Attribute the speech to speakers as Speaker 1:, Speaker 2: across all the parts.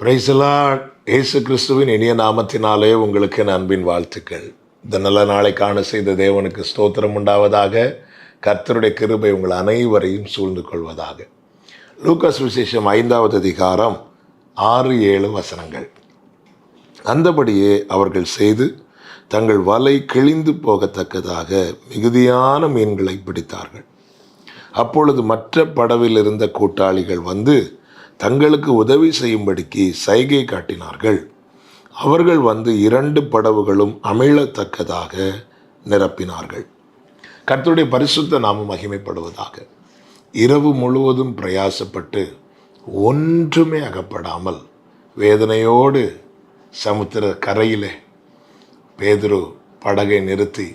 Speaker 1: பிரைசலா இயேசு கிறிஸ்துவின் இனிய நாமத்தினாலே உங்களுக்கு என் அன்பின் வாழ்த்துக்கள். இந்த நல்ல நாளை காண செய்த தேவனுக்கு ஸ்தோத்திரம் உண்டாவதாக கர்த்தருடைய கிருபை உங்கள் அனைவரையும் சூழ்ந்து கொள்வதாக. லூக்கஸ் விசேஷம் ஐந்தாவது அதிகாரம் ஆறு ஏழு வசனங்கள். அந்தபடியே அவர்கள் செய்து தங்கள் வலை கிழிந்து போகத்தக்கதாக மிகுதியான மீன்களை பிடித்தார்கள். அப்பொழுது மற்ற படவில் இருந்த கூட்டாளிகள் வந்து தங்களுக்கு உதவி செய்யும்படிக்கு சைகை காட்டினார்கள். அவர்கள் வந்து இரண்டு படவுகளும் அமிழத்தக்கதாக நிரப்பினார்கள். கர்த்தருடைய பரிசுத்த நாமம் மகிமைப்படுவதாக. இரவு முழுவதும் பிரயாசப்பட்டு ஒன்றுமே அகப்படாமல் வேதனையோடு சமுத்திர கரையிலே பேதுரு படகை நிறுத்தி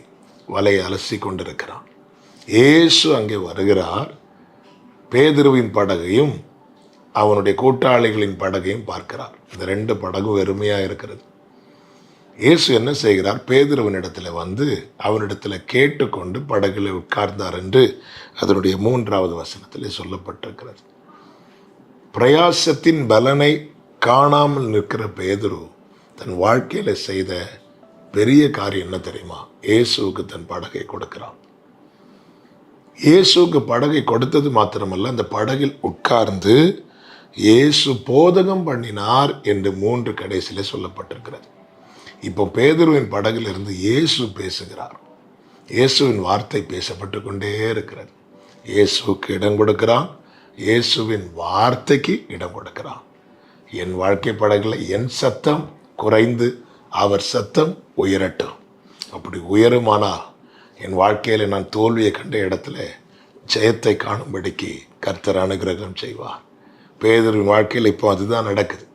Speaker 1: வலையை அலசி கொண்டிருக்கிறான். இயேசு அங்கே வருகிறார். பேதுருவின் படகையும் அவனுடைய கூட்டாளிகளின் படகையும் பார்க்கிறார். இந்த ரெண்டு படகும் வெறுமையாக இருக்கிறது. இயேசு என்ன செய்கிறார்? பேதுருவனிடத்தில் வந்து அவனிடத்தில் கேட்டுக்கொண்டு படகில் உட்கார்ந்தார் என்று அதனுடைய மூன்றாவது வசனத்தில் சொல்லப்பட்டிருக்கிறது. பிரயாசத்தின் பலனை காணாமல் நிற்கிற பேதுரு தன் வாழ்க்கையில் செய்த பெரிய காரியம் என்ன தெரியுமா? இயேசுவுக்கு தன் படகை கொடுக்கிறான். இயேசுக்கு படகை கொடுத்தது மாத்திரமல்ல அந்த படகில் உட்கார்ந்து இயேசு போதகம் பண்ணினார் என்று மூன்று கடைசியில் சொல்லப்பட்டிருக்கிறது. இப்போ பேதுருவின் படகிலிருந்து இயேசு பேசுகிறார். இயேசுவின் வார்த்தை பேசப்பட்டு கொண்டே இருக்கிறது. இயேசுவுக்கு இடம் கொடுக்கிறான். இயேசுவின் வார்த்தைக்கு இடம் கொடுக்கிறான். என் வாழ்க்கை படகில் என் சத்தம் குறைந்து அவர் சத்தம் உயரட்டும். அப்படி உயருமானால் என் வாழ்க்கையில் நான் தோல்வியை கண்ட இடத்துல ஜெயத்தை காணும்படிக்கு கர்த்தர் அனுகிரகம் செய்வார். பேதருவின் வாழ்க்கையில் இப்போ அதுதான் நடக்குது.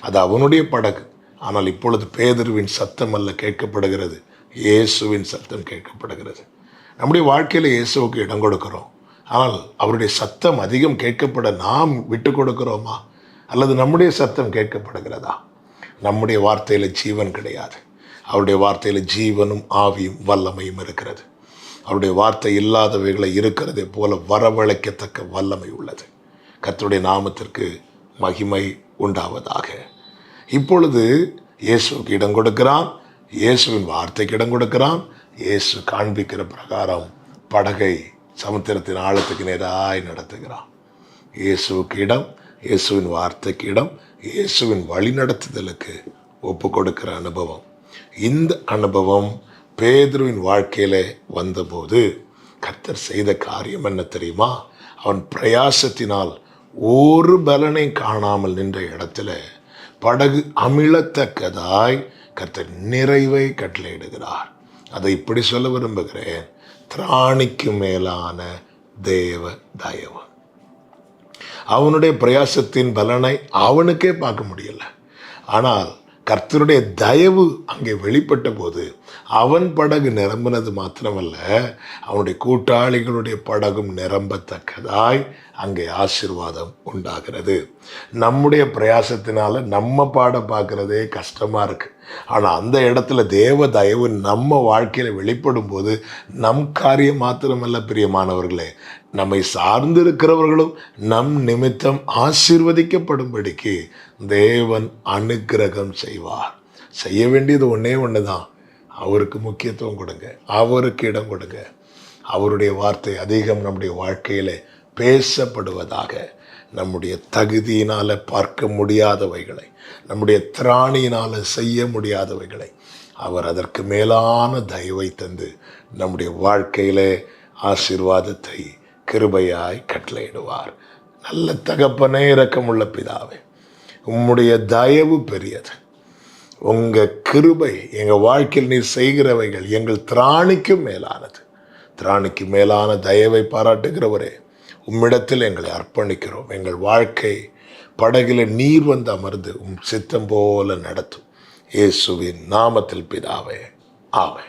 Speaker 1: அது அவனுடைய படகு. ஆனால் இப்பொழுது பேதருவின் சத்தம் அல்ல கேட்கப்படுகிறது. இயேசுவின் சத்தம் கேட்கப்படுகிறது. நம்முடைய வாழ்க்கையில் இயேசுவுக்கு இடம் கொடுக்கிறோம். ஆனால் அவருடைய சத்தம் அதிகம் கேட்கப்பட நாம் விட்டு கொடுக்கிறோமா? அல்லது நம்முடைய சத்தம் கேட்கப்படுகிறதா? நம்முடைய வார்த்தையில் ஜீவன் கிடையாது. அவருடைய வார்த்தையில் ஜீவனும் ஆவியும் வல்லமையும் இருக்கிறது. அவருடைய வார்த்தை இல்லாதவைகளை இருக்கிறதை போல வரவழைக்கத்தக்க வல்லமை உள்ளது. கத்தருடைய நாமத்திற்கு மகிமை உண்டாவதாக. இப்பொழுது இயேசுக்கு இடம் கொடுக்கிறான். இயேசுவின் வார்த்தைக்கு இடம் கொடுக்கிறான். இயேசு காண்பிக்கிற பிரகாரம் படகை சமுத்திரத்தின் ஆழத்துக்கு நேராய் நடத்துகிறான். இயேசுவுக்கு இடம் இயேசுவின் வார்த்தைக்கு இடம் இயேசுவின் வழிநடத்துதலுக்கு ஒப்பு கொடுக்கிற அனுபவம். இந்த அனுபவம் பேதுருவின் வாழ்க்கையில் வந்தபோது கர்த்தர் செய்த காரியம் என்ன தெரியுமா? அவன் பிரயாசத்தினால் ஒரு பலனை காணாமல் நின்ற இடத்துல படகு அமிழத்தக்கதாய் கர்த்தர் நிறைவை கட்டளையிடுகிறார். அதை இப்படி சொல்ல விரும்புகிறேன். திராணிக்கு மேலான தேவ தயவு. அவனுடைய பிரயாசத்தின் பலனை அவனுக்கே பார்க்க முடியல. ஆனால் கர்த்தருடைய தயவு அங்கே வெளிப்பட்ட போது அவன் படகு நிரம்பினது மாத்திரமல்ல அவனுடைய கூட்டாளிகளுடைய படகும் நிரம்பத்தக்கதாய் அங்கே ஆசிர்வாதம் உண்டாகிறது. நம்முடைய பிரயாசத்தினால நம்ம பாட பார்க்குறதே கஷ்டமாக இருக்குது ஆனால் அந்த இடத்துல தேவ தயவு நம்ம வாழ்க்கையில் வெளிப்படும் போது நம் காரியம் மாத்திரமல்ல பிரியமானவர்களே. நம்மை சார்ந்திருக்கிறவர்களும் நம் நிமித்தம் ஆசீர்வதிக்கப்படும்படிக்கு தேவன் அனுக்கிரகம் செய்வார். செய்ய வேண்டியது ஒன்றே ஒன்று தான் அவருக்கு முக்கியத்துவம் கொடுங்க. அவருக்கு இடம் கொடுங்க. அவருடைய வார்த்தை அதிகம் நம்முடைய வாழ்க்கையில் பேசப்படுவதாக நம்முடைய தகுதியினால் பார்க்க முடியாதவைகளை நம்முடைய திராணியினால் செய்ய முடியாதவைகளை அவர் அதற்கு மேலான தயவை தந்து நம்முடைய வாழ்க்கையில் ஆசீர்வாதத்தை கிருபையாய் கட்டளையிடுவார். நல்ல தகப்பனே இரக்கமுள்ள பிதாவே உம்முடைய தயவு பெரியது. உங்கள் கிருபை எங்கள் வாழ்க்கையில் நீர் செய்கிறவைகள் எங்கள் திராணிக்கும் மேலானது. திராணிக்கு மேலான தயவை பாராட்டுகிறவரே உம்மிடத்தில் எங்களை அர்ப்பணிக்கிறோம். எங்கள் வாழ்க்கை படகில் நீர் வந்து அமர்ந்து உம் சித்தம் போல நடத்தும். இயேசுவின் நாமத்தில் பிதாவே ஆவே